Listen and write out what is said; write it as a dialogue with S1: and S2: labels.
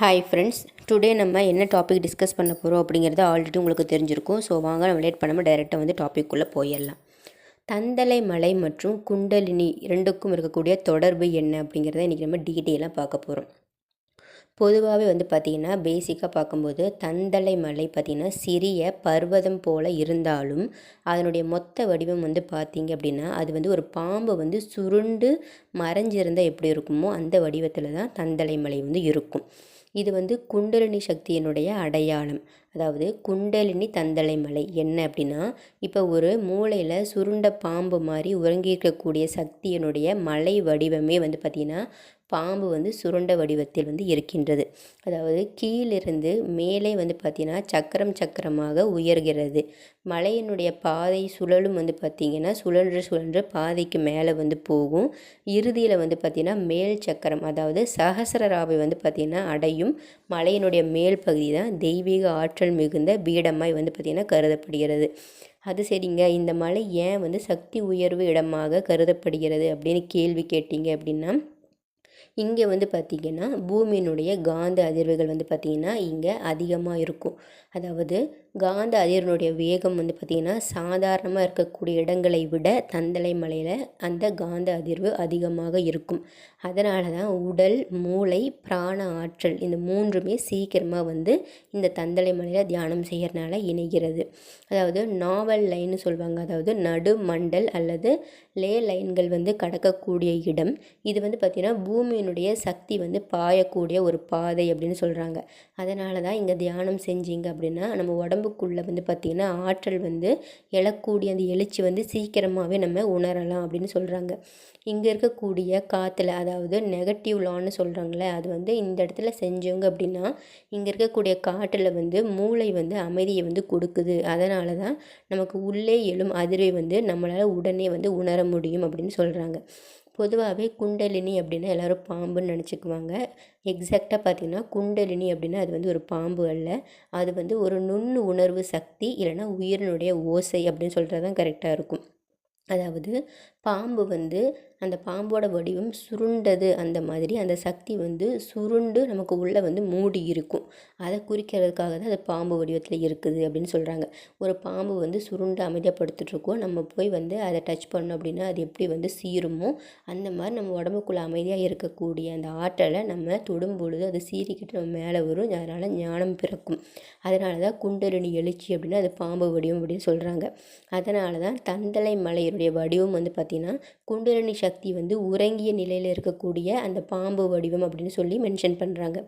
S1: Hi friends today நம்ம என்ன topic discuss பண்ண போகிறோம் அப்படிங்கிறது ஆல்ரெடி உங்களுக்கு தெரிஞ்சிருக்கும். ஸோ வாங்க நம்ம லேட் பண்ணாமல் டைரெக்டாக வந்து டாபிக்குள்ளே போயிடலாம். தந்தலை மலை மற்றும் குண்டலினி இரண்டுக்கும் இருக்கக்கூடிய தொடர்பு என்ன அப்படிங்கிறத இன்றைக்கி நம்ம டீட்டெயிலாக பார்க்க போகிறோம் பொதுவாகவே வந்து பார்த்திங்கன்னா பேசிக்காக பார்க்கும்போது தந்தலை மலை பார்த்திங்கன்னா சிறிய பர்வதம் போல் இருந்தாலும் அதனுடைய மொத்த வடிவம் வந்து பார்த்திங்க அப்படின்னா அது வந்து ஒரு பாம்பு வந்து சுருண்டு மறைஞ்சிருந்தால் எப்படி இருக்குமோ அந்த வடிவத்தில் தான் தந்தலை மலை வந்து இருக்கும். இது வந்து குண்டலினி சக்தியினுடைய அடையாளம். அதாவது குண்டலினி தந்தலை மலை என்ன அப்படின்னா இப்போ ஒரு மூளையில் சுருண்ட பாம்பு மாதிரி உறங்கியிருக்கக்கூடிய சக்தியினுடைய மலை வடிவமே வந்து பார்த்திங்கன்னா பாம்பு வந்து சுருண்ட வடிவத்தில் வந்து இருக்கின்றது. அதாவது கீழிருந்து மேலே வந்து பார்த்திங்கன்னா சக்கரம் சக்கரமாக உயர்கிறது. மலையினுடைய பாதை சுழலும் வந்து பார்த்திங்கன்னா சுழன்று சுழன்று பாதைக்கு மேலே வந்து போகும். இறுதியில் வந்து பார்த்திங்கன்னா மேல் சக்கரம் அதாவது சகசரராவை வந்து பார்த்திங்கன்னா அடையும். மலையினுடைய மேல் பகுதி தான் தெய்வீக ஆற்றல் மிகுந்த பீடமாய் வந்து பார்த்திங்கன்னா கருதப்படுகிறது. அது சரிங்க. இந்த மலை ஏன் வந்து சக்தி உயர்வு இடமாக கருதப்படுகிறது அப்படின்னு கேள்வி கேட்டீங்க அப்படின்னா இங்கே வந்து பார்த்திங்கன்னா பூமியினுடைய காந்த அதிர்வுகள் வந்து பார்த்திங்கன்னா இங்கே அதிகமாக இருக்கும். அதாவது காந்த அதிர்வினுடைய வேகம் வந்து பார்த்திங்கன்னா சாதாரணமாக இருக்கக்கூடிய இடங்களை விட தந்தலை மலையில் அந்த காந்த அதிர்வு அதிகமாக இருக்கும். அதனால தான் உடல் மூளை பிராண ஆற்றல் இந்த மூன்றுமே சீக்கிரமாக வந்து இந்த தந்தலை மலையில் தியானம் செய்கிறனால இணைகிறது. அதாவது நாவல் லைன்னு சொல்லுவாங்க. அதாவது நடு மண்டல் அல்லது லே லைன்கள் வந்து கடக்கக்கூடிய இடம். இது வந்து பார்த்திங்கன்னா பூமியினுடைய சக்தி வந்து பாயக்கூடிய ஒரு பாதை அப்படின்னு சொல்கிறாங்க அதனால தான் இங்கே தியானம் செஞ்சீங்க அப்படின்னா நம்ம உடம்புக்குள்ளே வந்து பார்த்திங்கன்னா ஆற்றல் வந்து எழக்கூடிய அந்த எழுச்சி வந்து சீக்கிரமாகவே நம்ம உணரலாம் அப்படின்னு சொல்கிறாங்க இங்கே இருக்கக்கூடிய காற்றுல அதாவது நெகட்டிவ் லான்னு சொல்கிறாங்களே அது வந்து இந்த இடத்துல செஞ்சவங்க அப்படின்னா இங்கே இருக்கக்கூடிய காற்றில் வந்து மூளை வந்து அமைதியை வந்து கொடுக்குது. அதனால தான் நமக்கு உள்ளே எழும் அதிர்வை வந்து நம்மளால் உடனே வந்து உணர முடியும் அப்படின்னு சொல்கிறாங்க பொதுவாகவே குண்டலினி அப்படின்னா எல்லோரும் பாம்புன்னு நினச்சிக்குவாங்க. எக்ஸாக்டாக பார்த்திங்கன்னா குண்டலினி அப்படின்னா அது வந்து ஒரு பாம்பு அல்ல. அது வந்து ஒரு நுண்ணு உணர்வு சக்தி இல்லைன்னா உயிரினுடைய ஓசை அப்படின்னு சொல்கிறது தான் கரெக்டாக இருக்கும். அதாவது பாம்பு வந்து அந்த பாம்போட வடிவம் சுருண்டது அந்த மாதிரி அந்த சக்தி வந்து சுருண்டு நமக்கு உள்ளே வந்து மூடி இருக்கும். அதை குறிக்கிறதுக்காக தான் அது பாம்பு வடிவத்தில் இருக்குது அப்படின்னு சொல்கிறாங்க ஒரு பாம்பு வந்து சுருண்டு அமைதியாக நம்ம போய் வந்து அதை டச் பண்ணோம் அப்படின்னா அது எப்படி வந்து சீருமோ அந்த மாதிரி நம்ம உடம்புக்குள்ளே அமைதியாக இருக்கக்கூடிய அந்த ஆற்றலை நம்ம தொடும் பொழுது அது சீறிக்கிட்டு நம்ம மேலே வரும். அதனால் ஞானம் பிறக்கும். அதனால தான் குண்டலினி எழுச்சி அப்படின்னா அது பாம்பு வடிவம் அப்படின்னு சொல்கிறாங்க அதனால தான் தந்தலை மலையினுடைய வடிவம் வந்து பார்த்திங்கன்னா குண்டலினி சக்தி வந்து உறங்கிய நிலையில் இருக்கக்கூடிய அந்த பாம்பு வடிவம் அப்படின்னு சொல்லி மென்ஷன் பண்ணுறாங்க